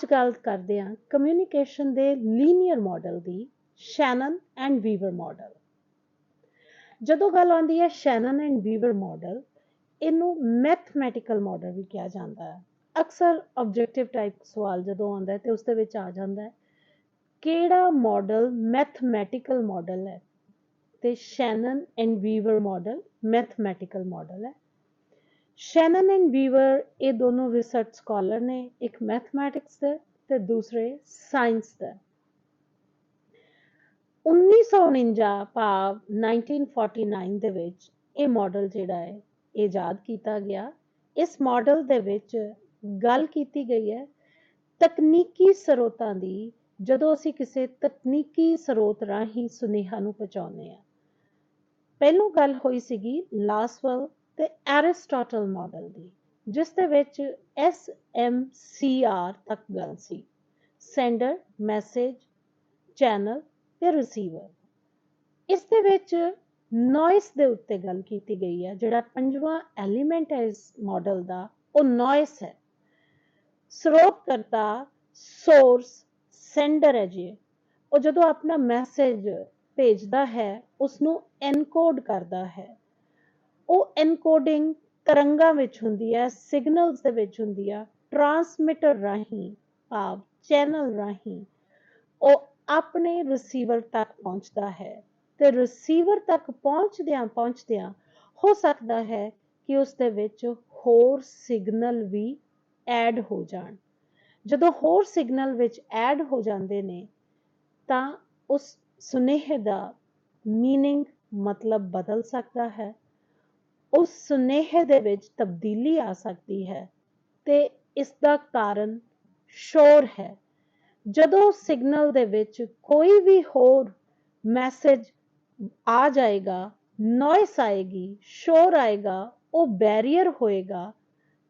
ਅੱਜ ਗੱਲ ਕਰਦੇ ਹਾਂ ਕਮਿਊਨੀਕੇਸ਼ਨ ਦੇ ਲੀਨੀਅਰ ਮਾਡਲ ਦੀ ਸ਼ੈਨਨ ਐਂਡ ਵੀਵਰ ਮਾਡਲ ਜਦੋਂ ਗੱਲ ਆਉਂਦੀ ਹੈ ਸ਼ੈਨਨ ਐਂਡ ਵੀਵਰ ਮਾਡਲ ਇਹਨੂੰ ਮੈਥਮੈਟੀਕਲ ਮਾਡਲ ਵੀ ਕਿਹਾ ਜਾਂਦਾ ਹੈ। ਅਕਸਰ ਆਬਜੈਕਟਿਵ ਟਾਈਪ ਸਵਾਲ ਜਦੋਂ ਆਉਂਦਾ ਹੈ ਤੇ ਉਸ ਦੇ ਵਿੱਚ ਆ ਜਾਂਦਾ ਹੈ, ਕਿਹੜਾ ਮਾਡਲ ਮੈਥਮੈਟੀਕਲ ਮਾਡਲ ਹੈ? ਤੇ Shannon and Weaver model mathematical model ਹੈ। ਸ਼ੈਨਨ ਐਂਡ ਵੀਵਰ ਇਹ ਦੋਨੋਂ ਰਿਸਰਚ ਸਕਾਲਰ ਨੇ, ਇੱਕ ਮੈਥਮੈਟਿਕਸ ਦੇ ਤੇ ਦੂਸਰੇ ਸਾਇੰਸ ਦਾ। 1949 ਭਾਵ 1949 ਦੇ ਵਿੱਚ ਇਹ ਮਾਡਲ ਜਿਹੜਾ ਹੈ ਇਜਾਦ ਕੀਤਾ ਗਿਆ। ਇਸ ਮਾਡਲ ਦੇ ਵਿੱਚ ਗੱਲ ਕੀਤੀ ਗਈ ਹੈ, ਤਕਨੀਕੀ ਸਰੋਤਾਂ ਦੀ, ਜਦੋਂ ਅਸੀਂ ਕਿਸੇ ਤਕਨੀਕੀ ਸਰੋਤ ਰਾਹੀਂ ਸੁਨੇਹਾ ਨੂੰ ਪਹੁੰਚਾਉਂਦੇ ਆ ਪਹਿਲੋਂ ਗੱਲ ਹੋਈ ਸੀਗੀ ਲਾਸਵੈਲ ਤੇ ਐਰਿਸਟੋਟਲ ਮਾਡਲ ਦੀ, ਜਿਸ ਦੇ ਵਿੱਚ ਐਸ ਐਮ ਸੀ ਆਰ ਤੱਕ ਗੱਲ ਸੀ। ਸੈਂਡਰ ਮੈਸੇਜ ਚੈਨਲ ਤੇ ਰਿਸੀਵਰ ਇਸ ਦੇ ਵਿੱਚ ਨੋਇਸ ਦੇ ਉੱਤੇ ਗੱਲ ਕੀਤੀ ਗਈ ਹੈ, ਜਿਹੜਾ ਪੰਜਵਾਂ ਐਲੀਮੈਂਟ ਹੈ ਇਸ ਮਾਡਲ ਦਾ, ਉਹ ਨੋਇਸ ਹੈ। ਸਰੋਤਕਰਤਾ ਸੋਰਸ ਸੈਂਡਰ ਹੈ ਜੀ ਉਹ ਜਦੋਂ ਆਪਣਾ ਮੈਸੇਜ ਭੇਜਦਾ ਹੈ ਉਸ ਨੂੰ ਐਨਕੋਡ ਕਰਦਾ ਹੈ। ਉਹ ਐਨਕੋਡਿੰਗ ਤਰੰਗਾਂ ਵਿੱਚ ਹੁੰਦੀ ਹੈ ਸਿਗਨਲਸ ਦੇ ਵਿੱਚ ਹੁੰਦੀ ਆ ਟਰਾਂਸਮਿਟਰ ਰਾਹੀਂ ਭਾਵ ਚੈਨਲ ਰਾਹੀਂ ਉਹ ਆਪਣੇ ਰਿਸੀਵਰ ਤੱਕ ਪਹੁੰਚਦਾ ਹੈ ਤੇ ਰਿਸੀਵਰ ਤੱਕ ਪਹੁੰਚਦਿਆਂ ਪਹੁੰਚਦਿਆਂ ਹੋ ਸਕਦਾ ਹੈ ਕਿ ਉਸ ਦੇ ਵਿੱਚ ਹੋਰ ਸਿਗਨਲ ਵੀ ਐਡ ਹੋ ਜਾਣ ਜਦੋਂ ਹੋਰ ਸਿਗਨਲ ਵਿੱਚ ਐਡ ਹੋ ਜਾਂਦੇ ਨੇ ਤਾਂ ਉਸ ਸੁਨੇਹੇ ਦਾ मीनिंग ਮਤਲਬ ਬਦਲ ਸਕਦਾ ਹੈ ਉਸ ਸੁਨੇਹੇ ਦੇ ਵਿੱਚ ਤਬਦੀਲੀ ਆ ਸਕਦੀ ਹੈ ਤੇ ਇਸ ਦਾ ਕਾਰਨ ਸ਼ੋਰ ਹੈ। ਜਦੋਂ ਸਿਗਨਲ ਦੇ ਵਿੱਚ ਕੋਈ ਵੀ ਹੋਰ ਮੈਸੇਜ ਆ ਜਾਏਗਾ ਨੋਇਸ ਆਏਗੀ, ਸ਼ੋਰ ਆਏਗਾ, ਉਹ ਬੈਰੀਅਰ ਹੋਏਗਾ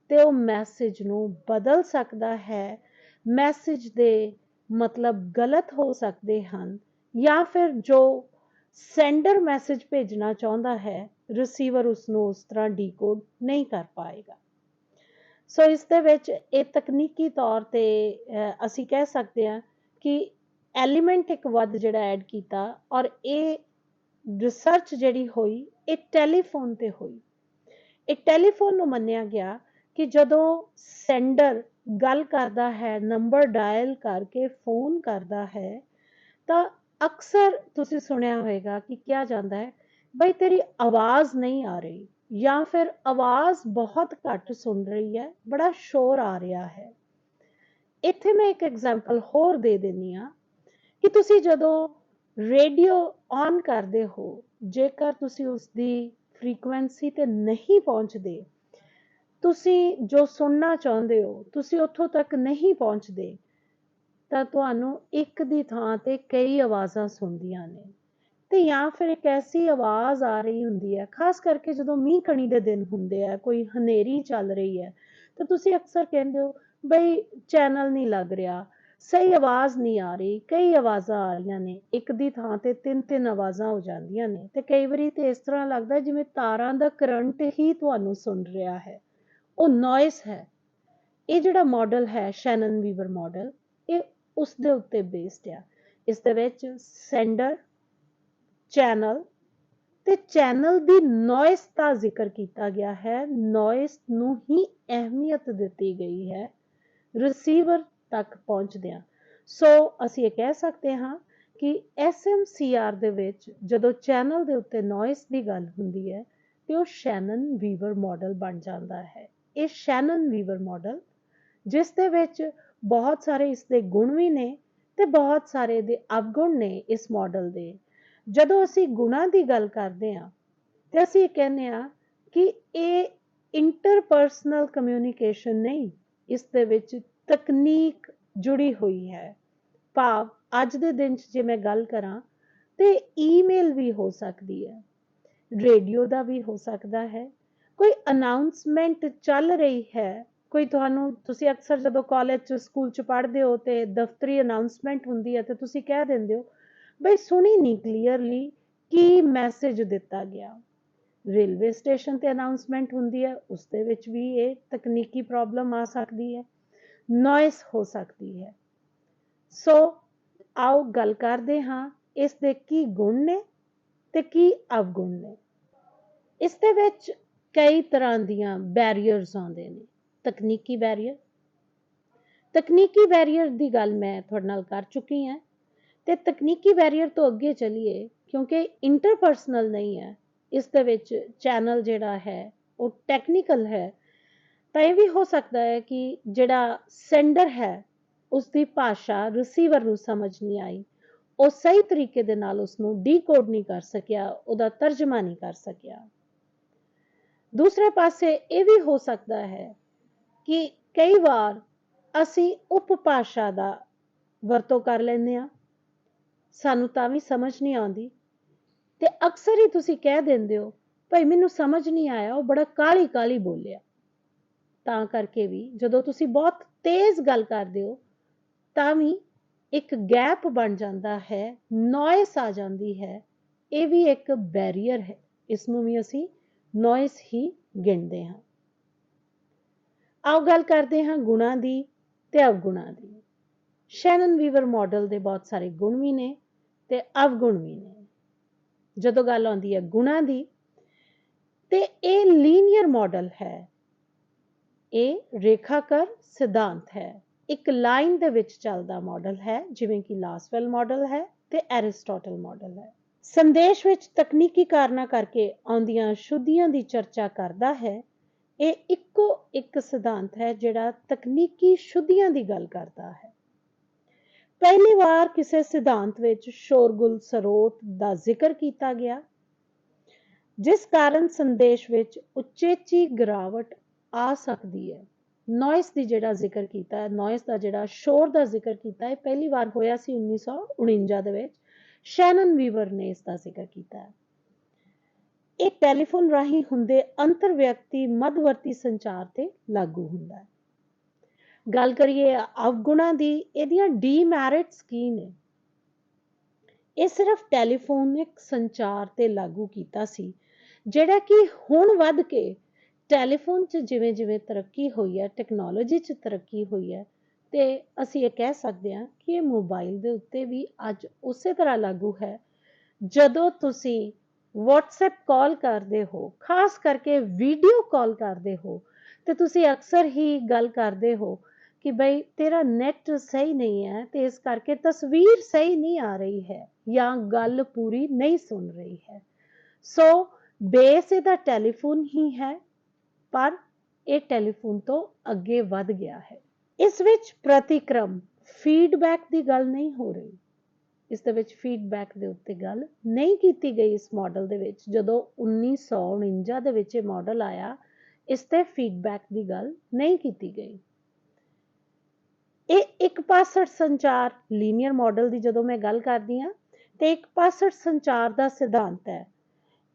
ਤੇ ਉਹ ਮੈਸੇਜ ਨੂੰ ਬਦਲ ਸਕਦਾ ਹੈ। ਮੈਸੇਜ ਦੇ ਮਤਲਬ ਗਲਤ ਹੋ ਸਕਦੇ ਹਨ ਜਾਂ ਫਿਰ ਜੋ ਸੈਂਡਰ ਮੈਸੇਜ ਭੇਜਣਾ ਚਾਹੁੰਦਾ ਹੈ ਰਿਸੀਵਰ ਉਸ ਨੂੰ ਉਸ ਤਰ੍ਹਾਂ ਡੀਕੋਡ ਨਹੀਂ ਕਰ ਪਾਏਗਾ। ਸੋ ਇਸ ਦੇ ਵਿੱਚ ਇਹ ਤਕਨੀਕੀ ਤੌਰ ਤੇ ਅਸੀਂ ਕਹਿ ਸਕਦੇ ਹਾਂ ਕਿ ਐਲੀਮੈਂਟ ਇੱਕ ਵੱਧ ਜਿਹੜਾ ਐਡ ਕੀਤਾ ਔਰ ਇਹ ਰਿਸਰਚ ਜਿਹੜੀ ਹੋਈ, ਇਹ ਟੈਲੀਫੋਨ ਤੇ ਹੋਈ। ਇਹ ਟੈਲੀਫੋਨ ਨੂੰ ਮੰਨਿਆ ਗਿਆ ਕਿ ਜਦੋਂ ਸੈਂਡਰ ਗੱਲ ਕਰਦਾ ਹੈ ਨੰਬਰ ਡਾਇਲ ਕਰਕੇ ਫੋਨ ਕਰਦਾ ਹੈ, ਤਾਂ ਅਕਸਰ ਤੁਸੀਂ ਸੁਣਿਆ ਹੋਵੇਗਾ ਕਿ ਕਿਹਾ ਜਾਂਦਾ ਹੈ ਬਈ ਤੇਰੀ ਆਵਾਜ਼ ਨਹੀਂ ਆ ਰਹੀ, ਜਾਂ ਫਿਰ ਆਵਾਜ਼ ਬਹੁਤ ਘੱਟ ਸੁਣ ਰਹੀ ਹੈ, ਬੜਾ ਸ਼ੋਰ ਆ ਰਿਹਾ ਹੈ। ਇੱਥੇ ਮੈਂ ਇੱਕ ਐਗਜ਼ਾਮਪਲ ਹੋਰ ਦੇ ਦਿੰਨੀ ਆ ਕਿ ਤੁਸੀਂ ਜਦੋਂ ਰੇਡੀਓ ਔਨ ਕਰਦੇ ਹੋ, ਜੇਕਰ ਤੁਸੀਂ ਉਸ ਦੀ ਫ੍ਰੀਕੁਐਂਸੀ ਤੇ ਨਹੀਂ ਪਹੁੰਚਦੇ, ਤੁਸੀਂ ਜੋ ਸੁਣਨਾ ਚਾਹੁੰਦੇ ਹੋ, ਤੁਸੀਂ ਉੱਥੋਂ ਤੱਕ ਨਹੀਂ ਪਹੁੰਚਦੇ, ਤਾਂ ਤੁਹਾਨੂੰ ਇੱਕ ਦੀ ਥਾਂ ਤੇ ਕਈ ਆਵਾਜ਼ਾਂ ਸੁਣਦੀਆਂ ਨੇ। ਤੇ ਜਾਂ ਫਿਰ ਇੱਕ ਐਸੀ ਆਵਾਜ਼ ਆ ਰਹੀ ਹੁੰਦੀ ਹੈ, ਖਾਸ ਕਰਕੇ ਜਦੋਂ ਮੀਂਹ ਕਣੀ ਦੇ ਦਿਨ ਹੁੰਦੇ ਆ, ਕੋਈ ਹਨੇਰੀ ਚੱਲ ਰਹੀ ਹੈ, ਤਾਂ ਤੁਸੀਂ ਅਕਸਰ ਕਹਿੰਦੇ ਹੋ, ਬਈ ਚੈਨਲ ਨਹੀਂ ਲੱਗ ਰਿਹਾ, ਸਹੀ ਆਵਾਜ਼ ਨਹੀਂ ਆ ਰਹੀ, ਕਈ ਆਵਾਜ਼ਾਂ ਆ ਰਹੀਆਂ ਨੇ, ਇੱਕ ਦੀ ਥਾਂ ਤੇ ਤਿੰਨ ਤਿੰਨ ਆਵਾਜ਼ਾਂ ਹੋ ਜਾਂਦੀਆਂ ਨੇ। ਤੇ ਕਈ ਵਾਰੀ ਤੇ ਇਸ ਤਰ੍ਹਾਂ ਲੱਗਦਾ ਜਿਵੇਂ ਤਾਰਾਂ ਦਾ ਕਰੰਟ ਹੀ ਤੁਹਾਨੂੰ ਸੁਣ ਰਿਹਾ ਹੈ। ਉਹ ਨੋਇਸ ਹੈ। ਇਹ ਜਿਹੜਾ ਮਾਡਲ ਹੈ ਸ਼ੈਨਨ ਵੀਵਰ ਮਾਡਲ ਇਹ ਉਸ ਦੇ ਉੱਤੇ ਬੇਸਡ ਆ। ਇਸ ਦੇ ਵਿੱਚ ਸੈਂਡਰ ਚੈਨਲ ਤੇ ਚੈਨਲ ਦੀ ਨੋਇਸ ਦਾ ਜ਼ਿਕਰ ਕੀਤਾ ਗਿਆ ਹੈ। ਨੋਇਸ ਨੂੰ ਹੀ ਅਹਿਮੀਅਤ ਦਿੱਤੀ ਗਈ ਹੈ। ਰਿਸੀਵਰ ਤੱਕ ਪਹੁੰਚਦਿਆਂ। ਸੋ ਅਸੀਂ ਇਹ ਕਹਿ ਸਕਦੇ ਹਾਂ ਕਿ SMCR ਦੇ ਵਿੱਚ ਜਦੋਂ ਚੈਨਲ ਦੇ ਉੱਤੇ ਨੋਇਸ ਦੀ ਗੱਲ ਹੁੰਦੀ ਹੈ, ਤੇ ਉਹ ਸ਼ੈਨਨ ਵੀਵਰ ਮਾਡਲ ਬਣ ਜਾਂਦਾ ਹੈ। ਇਹ ਸ਼ੈਨਨ ਵੀਵਰ ਮਾਡਲ ਜਿਸ ਦੇ ਵਿੱਚ ਬਹੁਤ ਸਾਰੇ ਇਸ ਦੇ ਗੁਣ ਵੀ ਨੇ ਤੇ ਬਹੁਤ ਸਾਰੇ ਦੇ ਅਵਗੁਣ ਨੇ ਇਸ ਮਾਡਲ ਦੇ। ਜਦੋਂ ਅਸੀਂ ਗੁਣਾਂ ਦੀ ਗੱਲ ਕਰਦੇ ਹਾਂ, ਤੇ ਅਸੀਂ ਕਹਿੰਦੇ ਹਾਂ ਕਿ ਇਹ ਇੰਟਰਪਰਸਨਲ ਕਮਿਊਨੀਕੇਸ਼ਨ ਨਹੀਂ, ਇਸ ਦੇ ਵਿੱਚ ਤਕਨੀਕ ਜੁੜੀ ਹੋਈ ਹੈ। ਭਾਵ ਅੱਜ ਦੇ ਦਿਨ 'ਚ ਜੇ ਮੈਂ ਗੱਲ ਕਰਾਂ, ਤੇ ਈਮੇਲ ਵੀ ਹੋ ਸਕਦੀ ਹੈ, ਰੇਡੀਓ ਦਾ ਵੀ ਹੋ ਸਕਦਾ ਹੈ, ਕੋਈ ਅਨਾਉਂਸਮੈਂਟ ਚੱਲ ਰਹੀ ਹੈ, ਕੋਈ ਤੁਹਾਨੂੰ, ਤੁਸੀਂ ਅਕਸਰ ਜਦੋਂ ਕਾਲਜ 'ਚ ਸਕੂਲ 'ਚ ਪੜ੍ਹਦੇ ਹੋ ਤੇ ਦਫ਼ਤਰੀ ਅਨਾਉਂਸਮੈਂਟ ਹੁੰਦੀ ਹੈ, ਤੇ ਤੁਸੀਂ ਕਹਿ ਦਿੰਦੇ ਹੋ ਬਈ ਸੁਣੀ ਨਹੀਂ ਕਲੀਅਰਲੀ ਕੀ ਮੈਸੇਜ ਦਿੱਤਾ ਗਿਆ। ਰੇਲਵੇ ਸਟੇਸ਼ਨ ਤੇ ਅਨਾਉਂਸਮੈਂਟ ਹੁੰਦੀ ਹੈ, ਉਸ ਦੇ ਵਿੱਚ ਵੀ ਇਹ ਤਕਨੀਕੀ ਪ੍ਰੋਬਲਮ ਆ ਸਕਦੀ ਹੈ ਨੋਇਸ ਹੋ ਸਕਦੀ ਹੈ। ਸੋ ਆਓ ਗੱਲ ਕਰਦੇ ਹਾਂ, ਇਸ ਦੇ ਕੀ ਗੁਣ ਨੇ ਤੇ ਕੀ ਅਵਗੁਣ ਨੇ। ਇਸ ਦੇ ਵਿੱਚ ਕਈ ਤਰ੍ਹਾਂ ਦੀਆਂ ਬੈਰੀਅਰਸ ਆਉਂਦੇ ਨੇ। ਤਕਨੀਕੀ ਬੈਰੀਅਰ ਤਕਨੀਕੀ ਬੈਰੀਅਰ ਦੀ ਗੱਲ ਮੈਂ ਤੁਹਾਡੇ ਨਾਲ ਕਰ ਚੁੱਕੀ ਹਾਂ। ਤੇ ਤਕਨੀਕੀ ਬੈਰੀਅਰ ਤੋਂ ਅੱਗੇ ਚਲੀਏ, ਕਿਉਂਕਿ ਇੰਟਰਪਰਸਨਲ ਨਹੀਂ ਹੈ, ਇਸ ਦੇ ਵਿੱਚ ਚੈਨਲ ਜਿਹੜਾ ਹੈ, ਉਹ ਟੈਕਨੀਕਲ ਹੈ, ਤਾਂ ਇਹ ਵੀ ਹੋ ਸਕਦਾ ਹੈ ਕਿ ਜਿਹੜਾ ਸੈਂਡਰ ਹੈ ਉਸ ਦੀ ਭਾਸ਼ਾ ਰਿਸੀਵਰ ਨੂੰ ਸਮਝ ਨਹੀਂ ਆਈ, ਉਹ ਸਹੀ ਤਰੀਕੇ ਦੇ ਨਾਲ ਉਸ ਨੂੰ ਡੀਕੋਡ ਨਹੀਂ ਕਰ ਸਕਿਆ, ਉਹਦਾ ਤਰਜਮਾ ਨਹੀਂ ਕਰ ਸਕਿਆ। ਦੂਸਰੇ ਪਾਸੇ ਇਹ ਵੀ ਹੋ ਸਕਦਾ ਹੈ ਕਿ ਕਈ ਵਾਰ ਅਸੀਂ ਉਪਭਾਸ਼ਾ ਦਾ ਵਰਤੋਂ ਕਰ ਲੈਂਦੇ ਹਾਂ ਸਾਨੂੰ ਤਾਂ ਵੀ ਸਮਝ ਨਹੀਂ ਆਉਂਦੀ। ਤੇ ਅਕਸਰ ਹੀ ਤੁਸੀਂ ਕਹਿ ਦਿੰਦੇ ਹੋ, ਭਾਈ ਮੈਨੂੰ ਸਮਝ ਨਹੀਂ ਆਇਆ। ਉਹ ਬੜਾ ਕਾਲੀ ਕਾਲੀ ਬੋਲਿਆ। ਤਾਂ ਕਰਕੇ ਵੀ ਜਦੋਂ ਤੁਸੀਂ ਬਹੁਤ ਤੇਜ਼ ਗੱਲ ਕਰਦੇ ਹੋ, ਤਾਂ ਵੀ ਇੱਕ ਗੈਪ ਬਣ ਜਾਂਦਾ ਹੈ, ਨੋਇਸ ਆ ਜਾਂਦੀ ਹੈ। ਇਹ ਵੀ ਇੱਕ ਬੈਰੀਅਰ ਹੈ। ਇਸ ਨੂੰ ਵੀ ਅਸੀਂ ਨੋਇਸ ਹੀ ਗਿਣਦੇ ਹਾਂ। ਆਓ ਗੱਲ ਕਰਦੇ ਹਾਂ ਗੁਣਾਂ ਦੀ ਤੇ ਅਵਗੁਣਾਂ ਦੀ। ਸ਼ੈਨਨ ਵੀਵਰ ਮਾਡਲ ਦੇ ਬਹੁਤ ਸਾਰੇ ਗੁਣ ਵੀ ਨੇ ਤੇ ਅਵਗੁਣ ਵੀ ਨੇ। ਜਦੋਂ ਗੱਲ ਆਉਂਦੀ ਹੈ ਗੁਣਾਂ ਦੀ, ਤੇ ਇਹ ਲੀਨੀਅਰ ਮਾਡਲ ਹੈ। ਇਹ ਰੇਖਾਕਰ ਸਿਧਾਂਤ ਹੈ। ਇੱਕ ਲਾਈਨ ਦੇ ਵਿੱਚ ਚੱਲਦਾ ਮਾਡਲ ਹੈ, ਜਿਵੇਂ ਕਿ ਲਾਸਵੈਲ ਮਾਡਲ ਹੈ ਤੇ ਐਰਿਸਟੋਟਲ ਮਾਡਲ ਹੈ। ਸੰਦੇਸ਼ ਵਿੱਚ ਤਕਨੀਕੀ ਕਾਰਨਾਂ ਕਰਕੇ ਆਉਂਦੀਆਂ ਸ਼ੁੱਧੀਆਂ ਦੀ ਚਰਚਾ ਕਰਦਾ ਹੈ, ਇਹ ਇੱਕੋ ਇੱਕ ਸਿਧਾਂਤ ਹੈ ਜਿਹੜਾ ਤਕਨੀਕੀ ਸ਼ੁੱਧੀਆਂ ਦੀ ਗੱਲ ਕਰਦਾ ਹੈ। ਪਹਿਲੀ ਵਾਰ ਕਿਸੇ ਸਿਧਾਂਤ ਵਿੱਚ ਸ਼ੋਰਗੁਲ ਸਰੋਤ ਦਾ ਜ਼ਿਕਰ ਕੀਤਾ ਗਿਆ, ਜਿਸ ਕਾਰਨ ਸੰਦੇਸ਼ ਵਿੱਚ ਉਚੇਚੀ ਗਿਰਾਵਟ ਆ ਸਕਦੀ ਹੈ। ਨੋਇਸ ਦੀ ਜਿਹੜਾ ਜ਼ਿਕਰ ਕੀਤਾ ਹੈ ਨੋਇਸ ਦਾ ਜਿਹੜਾ ਸ਼ੋਰ ਦਾ ਜ਼ਿਕਰ ਕੀਤਾ ਹੈ ਪਹਿਲੀ ਵਾਰ ਹੋਇਆ ਸੀ 1949 ਦੇ ਵਿੱਚ। ਸ਼ੈਨਨ ਵੀਵਰ ਨੇ ਇਸ ਦਾ ਜ਼ਿਕਰ ਕੀਤਾ ਹੈ। ਇਹ ਟੈਲੀਫੋਨ ਰਾਹੀਂ ਹੁੰਦੇ ਅੰਤਰ ਵਿਅਕਤੀ ਮਧਵਰਤੀ ਸੰਚਾਰ ਤੇ ਲਾਗੂ ਹੁੰਦਾ ਹੈ। ਗੱਲ ਕਰੀਏ ਅਵਗੁਣਾਂ ਦੀ, ਇਹਦੀਆਂ ਡੀਮੈਰਿਟਸ ਕੀ ਨੇ। ਇਹ ਸਿਰਫ ਟੈਲੀਫੋਨਿਕ ਸੰਚਾਰ ਤੇ ਲਾਗੂ ਕੀਤਾ ਸੀ, ਜਿਹੜਾ ਕਿ ਹੁਣ ਵੱਧ ਕੇ ਟੈਲੀਫੋਨ 'ਚ ਜਿਵੇਂ ਜਿਵੇਂ ਤਰੱਕੀ ਹੋਈ ਹੈ ਟੈਕਨੋਲੋਜੀ 'ਚ ਤਰੱਕੀ ਹੋਈ ਹੈ, ਤੇ ਅਸੀਂ ਇਹ ਕਹਿ ਸਕਦੇ ਹਾਂ ਕਿ ਇਹ ਮੋਬਾਈਲ ਦੇ ਉੱਤੇ ਵੀ ਅੱਜ ਉਸੇ ਤਰ੍ਹਾਂ ਲਾਗੂ ਹੈ, ਜਦੋਂ ਤੁਸੀਂ WhatsApp ਕਾਲ ਕਰਦੇ ਹੋ, ਖਾਸ ਕਰਕੇ ਵੀਡੀਓ ਕਾਲ ਕਰਦੇ ਹੋ, ਤੇ ਤੁਸੀਂ ਅਕਸਰ ਹੀ ਗੱਲ ਕਰਦੇ ਹੋ ਕਿ ਬਈ ਤੇਰਾ ਨੈਟ ਸਹੀ ਨਹੀਂ ਹੈ ਤੇ ਇਸ ਕਰਕੇ ਤਸਵੀਰ ਸਹੀ ਨਹੀਂ ਆ ਰਹੀ ਹੈ ਜਾਂ ਗੱਲ ਪੂਰੀ ਨਹੀਂ ਸੁਣ ਰਹੀ ਹੈ। ਸੋ ਬੇਸ ਇਹਦਾ ਟੈਲੀਫੋਨ ਹੀ ਹੈ, ਪਰ ਇਹ ਟੈਲੀਫੋਨ ਤੋਂ ਅੱਗੇ ਵੱਧ ਗਿਆ ਹੈ। ਇਸ ਵਿੱਚ ਪ੍ਰਤੀਕਰਮ ਫੀਡਬੈਕ ਦੀ ਗੱਲ ਨਹੀਂ ਹੋ ਰਹੀ। ਇਸ ਦੇ ਵਿੱਚ ਫੀਡਬੈਕ ਦੇ ਉੱਤੇ ਗੱਲ ਨਹੀਂ ਕੀਤੀ ਗਈ ਇਸ ਮਾਡਲ ਦੇ ਵਿੱਚ। ਜਦੋਂ 1949 ਦੇ ਵਿੱਚ ਇਹ ਮਾਡਲ ਆਇਆ, ਇਸ ਤੇ ਫੀਡਬੈਕ ਦੀ ਗੱਲ ਨਹੀਂ ਕੀਤੀ ਗਈ। ਇਹ ਇੱਕ ਪਾਸੜ ਸੰਚਾਰ ਲੀਨੀਅਰ ਮਾਡਲ ਦੀ ਜਦੋਂ ਮੈਂ ਗੱਲ ਕਰਦੀ ਹਾਂ, ਤੇ ਇੱਕ ਪਾਸੜ ਸੰਚਾਰ ਦਾ ਸਿਧਾਂਤ ਹੈ।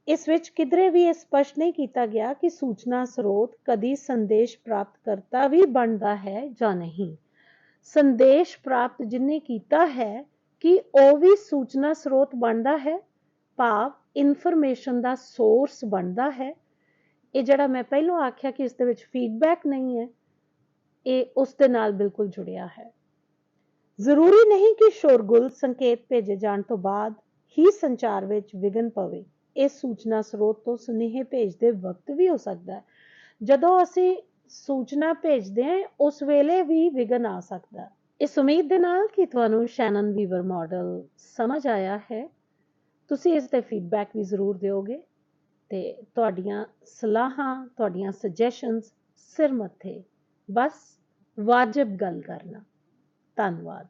ਇਸ ਵਿੱਚ ਕਿਧਰੇ ਵੀ ਇਹ ਸਪਸ਼ਟ ਨਹੀਂ ਕੀਤਾ ਗਿਆ ਕਿ ਸੂਚਨਾ ਸਰੋਤ ਕਦੀ ਸੰਦੇਸ਼ ਪ੍ਰਾਪਤ ਕਰਤਾ ਵੀ ਬਣਦਾ ਹੈ ਜਾਂ ਨਹੀਂ। ਸੰਦੇਸ਼ ਪ੍ਰਾਪਤ ਜਿਨੇ ਕੀਤਾ ਹੈ ਕਿ ਉਹ ਵੀ ਸੂਚਨਾ ਸਰੋਤ ਬਣਦਾ ਹੈ, ਭਾਵ ਇਨਫੋਰਮੇਸ਼ਨ ਦਾ ਸੋਰਸ ਬਣਦਾ ਹੈ। ਇਹ ਜਿਹੜਾ ਮੈਂ ਪਹਿਲਾਂ ਆਖਿਆ ਕਿ ਇਸ ਦੇ ਵਿੱਚ ਫੀਡਬੈਕ ਨਹੀਂ ਹੈ ਇਹ ਉਸ ਦੇ ਨਾਲ ਬਿਲਕੁਲ ਜੁੜਿਆ ਹੈ। ਜ਼ਰੂਰੀ ਨਹੀਂ ਕਿ ਸ਼ੋਰਗੁਲ ਸੰਕੇਤ ਭੇਜੇ ਜਾਣ ਤੋਂ ਬਾਅਦ ਹੀ ਸੰਚਾਰ ਵਿੱਚ ਵਿਗਨ ਪਵੇ। ਇਹ ਸੂਚਨਾ ਸਰੋਤ ਤੋਂ ਸੁਨੇਹੇ ਭੇਜਦੇ ਵਕਤ ਵੀ ਹੋ ਸਕਦਾ ਹੈ। ਜਦੋਂ ਅਸੀਂ ਸੂਚਨਾ ਭੇਜਦੇ ਹਾਂ, ਉਸ ਵੇਲੇ ਵੀ ਵਿਗਨ ਆ ਸਕਦਾ ਇਸ ਉਮੀਦ ਦੇ ਨਾਲ ਕਿ ਤੁਹਾਨੂੰ ਸ਼ੈਨਨ ਵੀਵਰ ਮਾਡਲ ਸਮਝ ਆਇਆ ਹੈ। ਤੁਸੀਂ ਇਸ ਤੇ ਫੀਡਬੈਕ ਵੀ ਜ਼ਰੂਰ ਦਿਓਗੇ ਤੇ ਤੁਹਾਡੀਆਂ ਸਲਾਹਾਂ, ਤੁਹਾਡੀਆਂ ਸੁਜੈਸ਼ਨਸ ਸਿਰ ਮੱਥੇ ਬਸ ਵਾਜਬ ਗੱਲ ਕਰਨਾ। ਧੰਨਵਾਦ।